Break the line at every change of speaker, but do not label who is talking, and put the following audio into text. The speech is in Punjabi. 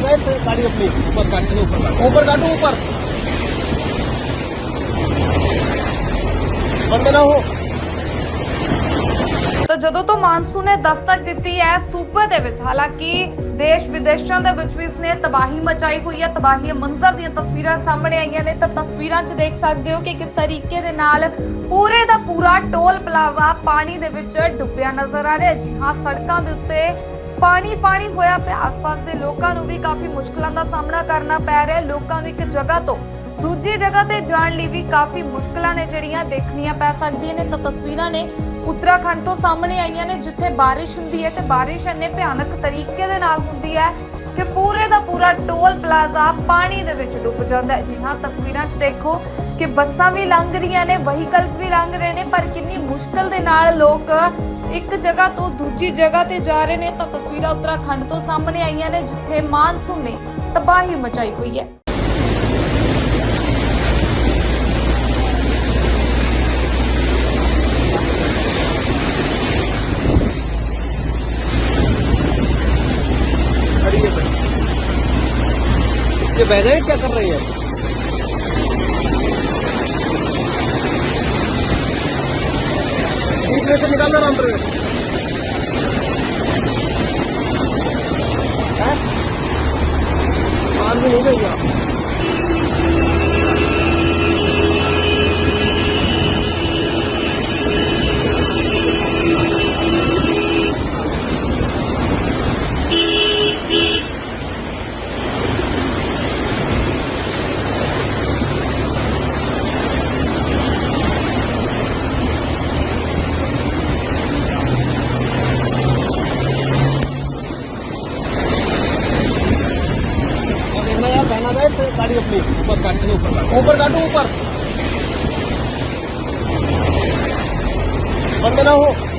ऊपर काटो ऊपर बंद ना हो
ਤਾਂ ਜਦੋਂ ਤੋਂ ਮਾਨਸੂਨ ਨੇ ਦਸਤਕ ਦਿੱਤੀ ਹੈ ਸੂਬੇ ਦੇ ਵਿੱਚ ਹਾਲਾਂਕਿ ਦੇਸ਼ ਵਿਦੇਸ਼ਾਂ ਦੇ ਵਿੱਚ ਵੀ ਇਸਨੇ ਤਬਾਹੀ ਮਚਾਈ ਹੋਈ ਹੈ ਤਬਾਹੀ ਮੰਜ਼ਰ ਦੀਆਂ ਤਸਵੀਰਾਂ ਸਾਹਮਣੇ ਆਈਆਂ ਨੇ ਤਾਂ ਤਸਵੀਰਾਂ 'ਚ ਦੇਖ ਸਕਦੇ ਹੋ ਕਿ ਕਿਸ ਤਰੀਕੇ ਦੇ ਨਾਲ ਪੂਰੇ ਦਾ ਪੂਰਾ ਟੋਲ ਪਲਾਜ਼ਾ ਪਾਣੀ ਦੇ ਵਿੱਚ ਡੁੱਬਿਆ ਨਜ਼ਰ ਆ ਰਿਹਾ ਹੈ ਜੀ ਹਾਂ ਸੜਕਾਂ ਦੇ ਉੱਤੇ ਪਾਣੀ ਪਾਣੀ ਹੋਇਆ ਪਿਆ। ਆਸ-ਪਾਸ ਦੇ ਲੋਕਾਂ ਨੂੰ ਵੀ ਕਾਫੀ ਮੁਸ਼ਕਲਾਂ ਦਾ ਸਾਹਮਣਾ ਕਰਨਾ ਪੈ ਰਿਹਾ। ਹੈ ਲੋਕਾਂ ਨੂੰ ਇੱਕ ਜਗ੍ਹਾ ਤੋਂ ਦੂਜੀ ਜਗ੍ਹਾ ਤੇ ਜਾਣ ਲਈ ਵੀ ਕਾਫੀ ਮੁਸ਼ਕਲਾਂ ਨੇ ਜਿਹੜੀਆਂ ਦੇਖਣੀਆਂ ਪੈ ਸਕਦੀਆਂ ਨੇ। ਤਾਂ ਤਸਵੀਰਾਂ ਨੇ ਉੱਤਰਾਖੰਡ ਤੋਂ ਸਾਹਮਣੇ ਆਈਆਂ ਨੇ, ਜਿੱਥੇ ਬਾਰਿਸ਼ ਹੁੰਦੀ ਹੈ ਤੇ ਬਾਰਿਸ਼ ਇੰਨੇ ਭਿਆਨਕ ਤਰੀਕੇ ਦੇ ਨਾਲ ਹੁੰਦੀ ਹੈ ਕਿ ਪੂਰੇ ਦਾ ਪੂਰਾ ਟੋਲ ਪਲਾਜ਼ਾ ਪਾਣੀ ਦੇ ਵਿੱਚ ਡੁੱਬ ਜਾਂਦਾ ਹੈ। ਜੀ ਹਾਂ, ਤਸਵੀਰਾਂ 'ਚ ਦੇਖੋ ਕਿ ਬੱਸਾਂ ਵੀ ਲੰਘ ਰਹੀਆਂ ਨੇ, ਵਹੀਕਲਸ ਵੀ ਲੰਘ ਰਹੇ ਨੇ, ਪਰ ਕਿੰਨੀ ਮੁਸ਼ਕਲ ਦੇ ਨਾਲ ਲੋਕ ਇੱਕ ਜਗ੍ਹਾ ਤੋਂ ਦੂਜੀ ਜਗ੍ਹਾ ਤੇ ਜਾ ਰਹੇ ਨੇ। ਤਾਂ ਤਸਵੀਰਾਂ ਉੱਤਰਾਖੰਡ ਤੋਂ ਸਾਹਮਣੇ ਆਈਆਂ ਨੇ, ਜਿੱਥੇ ਮਾਨਸੂਨ ਨੇ ਤਬਾਹੀ ਮਚਾਈ ਹੋਈ ਹੈ।
ये बह रहे क्या कर रही है बीच में से निकालना राम प्रवेश हैं? माल भी नहीं देगा गाड़ी अपनी ऊपर काटने ऊपर काटो ऊपर काटो ऊपर बंद ना हो